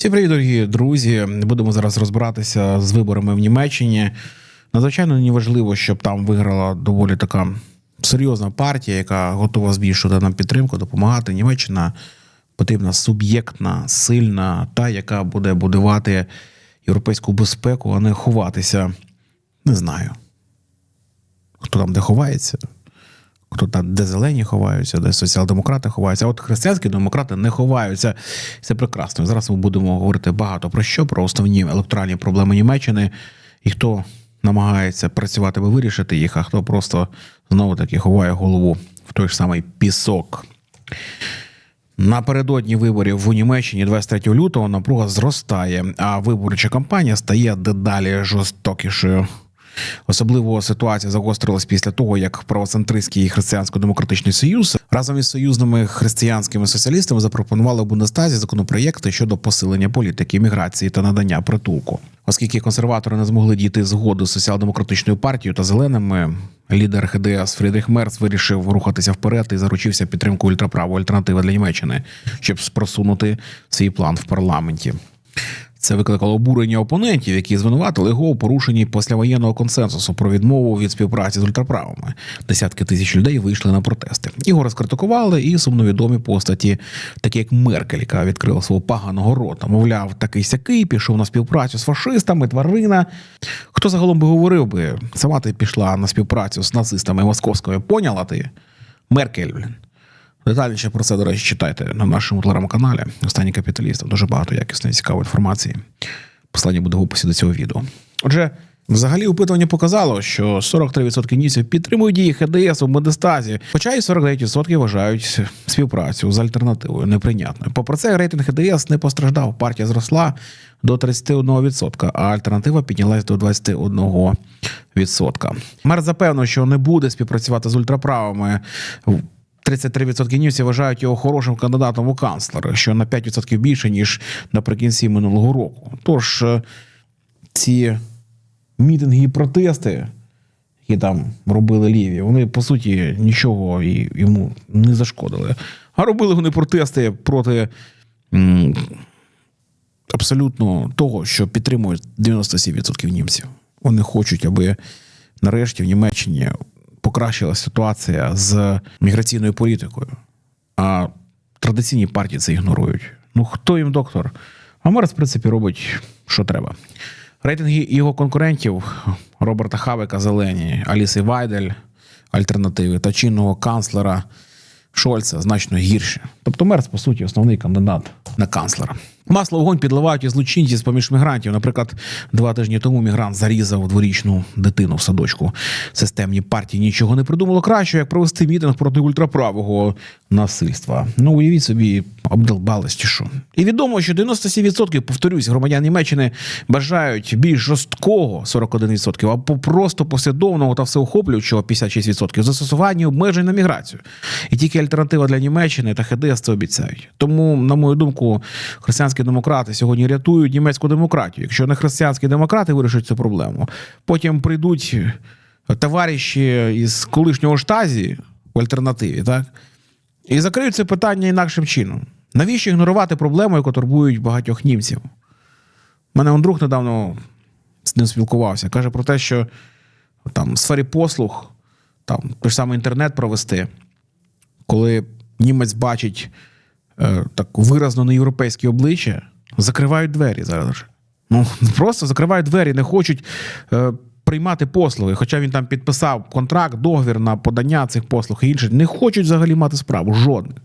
Всім привіт, дорогі друзі. Будемо зараз розбиратися з виборами в Німеччині. Надзвичайно мені важливо, щоб там виграла доволі така серйозна партія, яка готова збільшувати нам підтримку, допомагати. Німеччина потрібна суб'єктна, сильна, та, яка буде будувати європейську безпеку, а не ховатися. Не знаю. Хто там де ховається, хто там, де зелені ховаються, де соціал-демократи ховаються. А от християнські демократи не ховаються. Це прекрасно. Зараз ми будемо говорити багато про що, про основні електоральні проблеми Німеччини і хто намагається працювати, аби вирішити їх, а хто просто знову таки ховає голову в той ж самий пісок. Напередодні виборів у Німеччині 23 лютого напруга зростає, а виборча кампанія стає дедалі жорстокішою. Особливо ситуація загострилась після того, як правоцентристський християнсько-демократичний союз разом із союзними християнськими соціалістами запропонували в Бундестазі законопроєкти щодо посилення політики міграції та надання притулку. Оскільки консерватори не змогли дійти згоди з соціал-демократичною партією та зеленими, лідер ХДС Фрідріх Мерц вирішив рухатися вперед і заручився підтримкою ультраправої альтернативи для Німеччини, щоб просунути свій план в парламенті. Це викликало обурення опонентів, які звинуватили його у порушенні післявоєнного консенсусу про відмову від співпраці з ультраправими. Десятки тисяч людей вийшли на протести. Його розкритикували і сумновідомі постаті, такі як Меркель, яка відкрила свого поганого рота. Мовляв, такий сякий пішов на співпрацю з фашистами, тварина. Хто загалом би говорив би, сама ти пішла на співпрацю з нацистами московськими, поняла ти? Меркель, блін. Детальніше про це, до речі, читайте на нашому телеграм-каналі. Останній капіталіст. Дуже багато якісної цікавої інформації. Послання буде в описі до цього відео. Отже, взагалі опитування показало, що 43% німців підтримують дії ХДС у Бундестазі, хоча і 49% вважають співпрацю з альтернативою неприйнятною. Попри це, рейтинг ХДС не постраждав. Партія зросла до 31%, а альтернатива піднялась до 21%. Мер запевнив, що не буде співпрацювати з ультраправими. 33% німців вважають його хорошим кандидатом у канцлери, що на 5% більше, ніж наприкінці минулого року. Тож е, ці мітинги і протести, які там робили ліві, вони по суті нічого йому не зашкодили. А робили вони протести проти абсолютно того, що підтримують 97% німців. Вони хочуть, аби нарешті в Німеччині покращилася ситуація з міграційною політикою. А традиційні партії це ігнорують. Ну хто їм доктор? А Мерс, в принципі, робить, що треба. Рейтинги його конкурентів Роберта Хавека Зелені, Аліси Вайдель, альтернативи та чинного канцлера Шольца значно гірше. Тобто Мерц, по суті, основний кандидат на канцлера. Масло вогонь підливають і злочинці з поміж мігрантів. Наприклад, два тижні тому мігрант зарізав дворічну дитину в садочку. Системні партії нічого не придумало краще, як провести мітинг проти ультраправого насильства. Ну, уявіть собі, обдолбались чи що. І відомо, що 97%, повторюсь, громадян Німеччини бажають більш жорсткого 41%, або просто послідовного та всеохоплюючого 56% застосування обмежень на міграцію. І тільки альтернатива для Німеччини та ХДС це обіцяють. Тому, на мою думку, християнські демократи сьогодні рятують німецьку демократію. Якщо не християнські демократи вирішать цю проблему, потім прийдуть товариші із колишнього штазі в альтернативі, так? І закриють це питання інакшим чином. Навіщо ігнорувати проблему, яку турбують багатьох німців? У мене друг недавно з ним спілкувався. Каже про те, що там в сфері послуг, там той ж самий інтернет провести, коли німець бачить е, так виразно на європейське обличчя, закривають двері зараз. Ну, просто закривають двері, не хочуть е, приймати послуги. Хоча він там підписав контракт, договір на подання цих послуг і інше. Не хочуть взагалі мати справу. Жодних.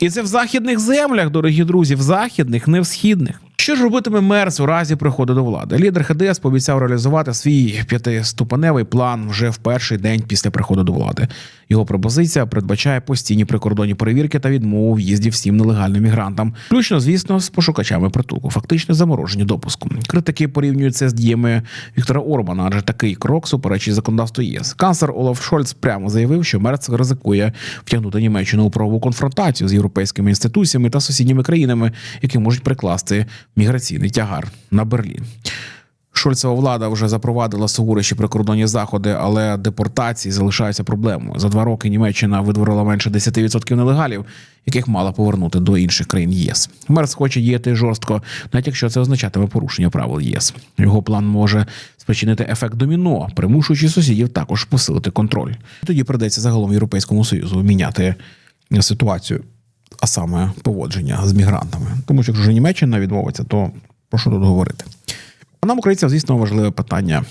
І це в західних землях, дорогі друзі, в західних, не в східних. Що ж робитиме Мерс у разі приходу до влади? Лідер ХДС пообіцяв реалізувати свій п'ятиступеневий план вже в перший день після приходу до влади. Його пропозиція передбачає постійні прикордонні перевірки та відмову в'їзді всім нелегальним мігрантам, включно, звісно, з пошукачами притулку, фактичне замороження допуску. Критики порівнюють це з діями Віктора Орбана, адже такий крок суперечить законодавству ЄС. Канцлер Олаф Шольц прямо заявив, що Мерц ризикує втягнути Німеччину у правову конфронтацію з європейськими інституціями та сусідніми країнами, які можуть прикласти міграційний тягар на Берлін. Шольцева влада вже запровадила суворіші прикордонні заходи, але депортації залишаються проблемою. За два роки Німеччина видворила менше 10% нелегалів, яких мала повернути до інших країн ЄС. Мерц хоче діяти жорстко, навіть якщо це означатиме порушення правил ЄС. Його план може спричинити ефект доміно, примушуючи сусідів також посилити контроль. Тоді придеться загалом Європейському Союзу міняти ситуацію, а саме поводження з мігрантами. Тому що якщо вже Німеччина відмовиться, то про що тут говорити? А нам, українцям, звісно, важливе питання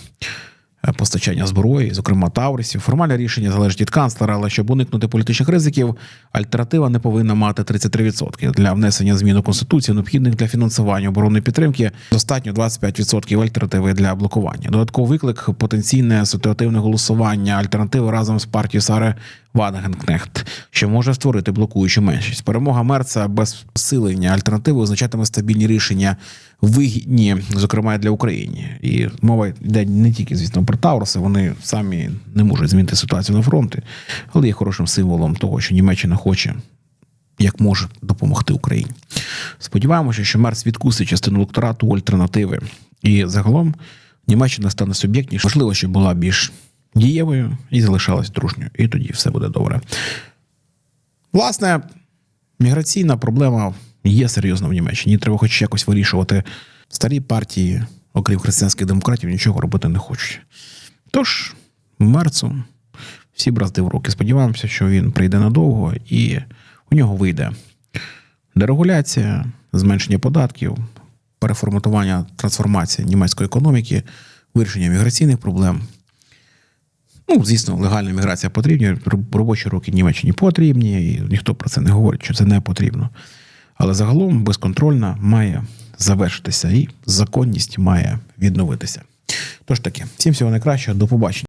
е, постачання зброї, зокрема Таурисів. Формальне рішення залежить від канцлера, але щоб уникнути політичних ризиків, альтернатива не повинна мати 33%. Для внесення змін у конституцію, необхідних для фінансування оборонної підтримки, достатньо 25% альтернативи для блокування. Додатковий виклик потенційне ситуативне голосування альтернативи разом з партією Сари Вагенкнехт, що може створити блокуючу меншість. Перемога Мерца без посилення альтернативи означатиме стабільні рішення, вигідні, зокрема для України. І мова йде не тільки, звісно, про Тауруси. Вони самі не можуть змінити ситуацію на фронті, але є хорошим символом того, що Німеччина хоче. Як може допомогти Україні? Сподіваємося, що Мерц відкусить частину електорату альтернативи, і загалом Німеччина стане суб'єктніше. Можливо, що була більш дієвою і залишалась дружньою. І тоді все буде добре. Власне, міграційна проблема є серйозна в Німеччині. Треба хоч якось вирішувати. Старі партії, окрім християнських демократів, нічого робити не хочуть. Тож, мерцу всі бразди в руки. Сподіваємося, що він прийде надовго і у нього вийде дерегуляція, зменшення податків, переформатування, трансформація німецької економіки, вирішення міграційних проблем. Ну, звісно, легальна міграція потрібна, робочі роки Німеччині потрібні, і ніхто про це не говорить, що це не потрібно. Але загалом безконтрольна має завершитися і законність має відновитися. Тож таки, всім всього найкращого, до побачення.